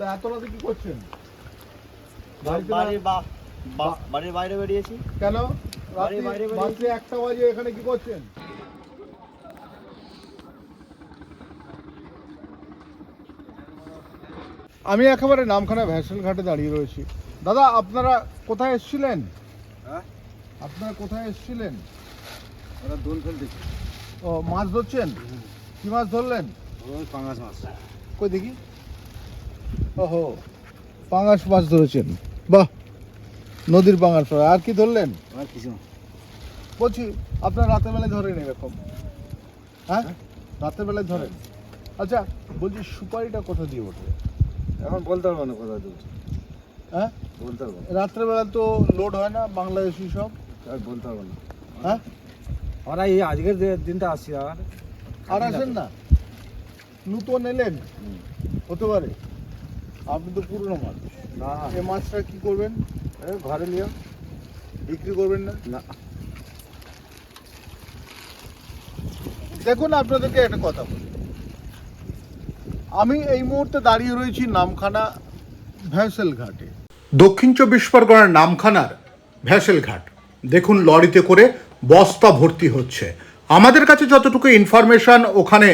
তা এত রাতে কি করছেন? বাড়িতে বাড়ির বা- বা- বাড়ির বাইরে বেরিয়েছি। কেন? রাত্রি বাইরে বেরিয়ে- রাত্রি একটা বাজে এখানে কি করছেন? আমি একেবারে নামখানা ভ্যাসেল ঘাটে দাঁড়িয়ে রয়েছি। দাদা আপনারা কোথায় এসেছিলেন? হ্যাঁ? আপনারা কোথায় এসেছিলেন? ওরা দোল ফেলতেছি ও মাছ ধরছেন? কি মাছ ধরলেন? পাঙাশ মাছ। কই দেখি। ওহো পাঙাশ মাছ ধরেছেন। বাহ নদীর পাঙাশ মাছ। আর কি ধরলেন? আর কিছু বলছি আপনার রাতের বেলায় ধরেন এরকম। হ্যাঁ? রাতের বেলায় ধরেন। আচ্ছা বলছি সুপারিটা কোথা দিয়ে ওঠে? এখন বলতে পারব না কোথায় দূর হ্যাঁ? বলতে পারব না। রাত্রের বেলা তো লোড হয় না বাংলাদেশি সব। আর বলতে পারব না। হ্যাঁ? আমরা এই আজকের দিনটা আসছি আর আর আসেন না। নূতন এলেন। হতে পারে। আপনি তো পুরনো মাছ না। এই মাছটা কি করবেন? ঘরে নিও বিক্রি করবেন না? না। দেখুন আপনাদেরকে একটা কথা বলি। আমি এই মুহূর্তে দাঁড়িয়ে রয়েছি নামখানা ভ্যাসেল ঘাটে। দক্ষিণ চব্বিশ পরগনার নামখানার ভ্যাসেল ঘাট। দেখুন লরিতে করে বস্তা ভর্তি হচ্ছে। আমাদের কাছে যতটুকু ইনফরমেশন ওখানে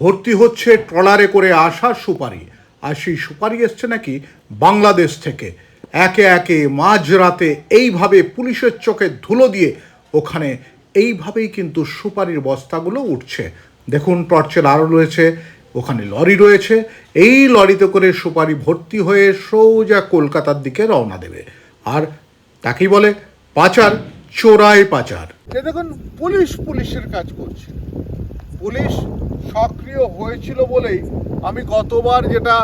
ভর্তি হচ্ছে ট্রলারে করে আসা সুপারি। আর সেই সুপারি এসছে নাকি বাংলাদেশ থেকে। একে একে মাঝরাতে এইভাবে পুলিশের চোখে ধুলো দিয়ে ওখানে এইভাবেই কিন্তু সুপারির বস্তাগুলো উঠছে। দেখুন, টর্চের আরও রয়েছে, ওখানে লরি রয়েছে। এই লরিতে করে সুপারি ভর্তি হয়ে সোজা কলকাতার দিকে রওনা দেবে। আর তাকেই বলে পাচার, চোরাই পাচার। দেখুন, পুলিশ পুলিশের কাজ করছে। পুলিশ সক্রিয় হয়েছিল বলেই আমি গতবার যেটা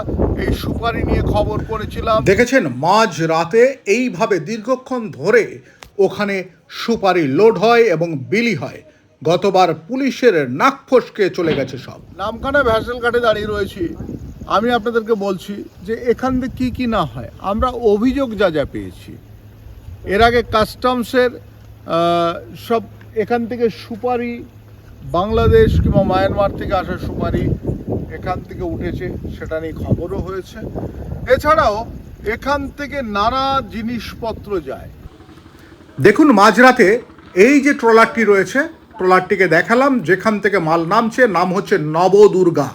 এই সুপারি নিয়ে খবর করেছিলাম দেখেছেন মাঝ রাতে এইভাবে দীর্ঘক্ষণ ধরে ওখানে সুপারি লোড হয় এবং বিলি হয়। গতবার পুলিশের নাক ফসকে চলে গেছে সব। নামখানা ভ্যাসেল ঘাটে দাঁড়িয়ে রয়েছি। আমি আপনাদেরকে বলছি যে এখান থেকে কী কী না হয় আমরা অভিযোগ যা যা পেয়েছি। এর আগে কাস্টমসের সব এখান থেকে সুপারি বাংলাদেশ কিংবা মায়ানমার থেকে আসা সুপারি এখান থেকে উঠেছে, সেটা নিয়ে খবরও হয়েছে। এছাড়াও এখান থেকে নানা জিনিসপত্র যায়। দেখুন, মাঝরাতে এই যে ট্রলারটি রয়েছে, ট্রলারটিকে দেখালাম, যেখান থেকে মাল নামছে, নাম হচ্ছে নবদুর্গা।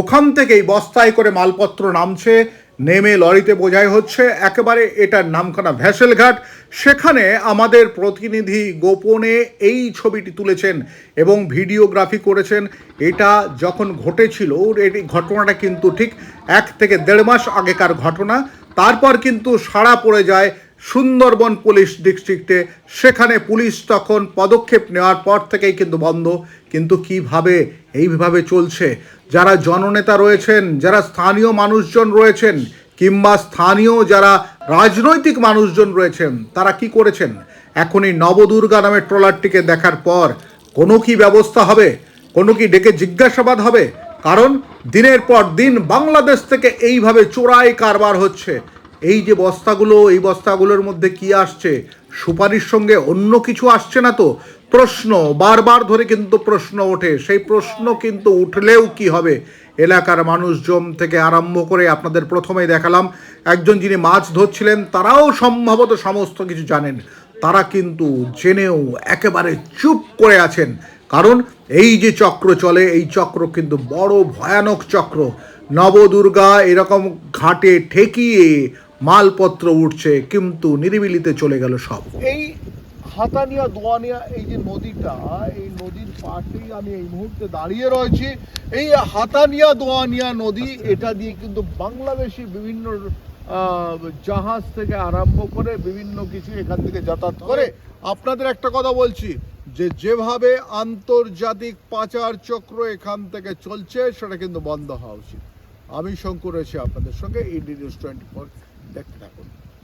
ওখান থেকেই বস্তায় করে মালপত্র নামছে নেমে লরিতে বোঝাই হচ্ছে, একেবারে এটার নামখানা ভ্যাসেলঘাট সেখানে আমাদের প্রতিনিধি গোপনে এই ছবিটি তুলেছেন এবং ভিডিওগ্রাফি করেছেন। এটা যখন ঘটেছিল এই ঘটনাটা কিন্তু ঠিক এক থেকে দেড় মাস আগেকার ঘটনা। তারপর কিন্তু সাড়া পড়ে যায় সুন্দরবন পুলিশ ডিস্ট্রিক্টে। সেখানে পুলিশ তখন পদক্ষেপ নেওয়ার পর থেকেই কিন্তু বন্ধ। কিন্তু কীভাবে, এইভাবে চলছে? যারা জননেতা রয়েছেন, যারা স্থানীয় মানুষজন রয়েছেন, কিংবা স্থানীয় যারা রাজনৈতিক মানুষজন রয়েছেন, তারা কি করেছেন? এখন এই নবদুর্গা নামের ট্রলারটিকে দেখার পর কোনো কি ব্যবস্থা হবে? কোনো কি ডেকে জিজ্ঞাসাবাদ হবে? কারণ দিনের পর দিন বাংলাদেশ থেকে এইভাবে চোরাই কারবার হচ্ছে। এই যে বস্তাগুলো, এই বস্তাগুলোর মধ্যে কি আসছে? সুপারির সঙ্গে অন্য কিছু আসছে না তো? প্রশ্ন, বারবার ধরে কিন্তু প্রশ্ন ওঠে। সেই প্রশ্ন কিন্তু উঠলেও কি হবে? এলাকার মানুষজন থেকে আরম্ভ করে আপনাদের প্রথমেই দেখালাম, একজন যিনি মাছ ধরছিলেন, তারাও সম্ভবত সমস্ত কিছু জানেন। তারা কিন্তু জেনেও একেবারে চুপ করে আছেন। কারণ এই যে চক্র চলে, এই চক্র কিন্তু বড় ভয়ানক চক্র। নবদুর্গা এরকম ঘাটে ঠেকিয়ে মালপত্র উঠছে, কিন্তু নিরিবিলিতে চলে গেল সব। এই হাতানিয়া, দোয়ানিয়া, এই যে নদীটা, এই নদীর পাশেই আমি এই মুহূর্তে দাঁড়িয়ে রয়েছি। এই হাতানিয়া, দোয়ানিয়া নদী, এটা দিয়ে কিন্তু বাংলাদেশি বিভিন্ন জাহাজ থেকে আরম্ভ করে বিভিন্ন কিছু এখান থেকে যাতায়াত করে। আপনাদের একটা কথা বলছি, যে যেভাবে আন্তর্জাতিক পাচার চক্র এখান থেকে চলছে, সেটা কিন্তু বন্ধ হওয়া উচিত। আমি শঙ্কর রয়েছি আপনাদের সঙ্গে ইন্ডিয়ান নিউজ টোয়েন্টি ফোর। দেখতে থাকুন।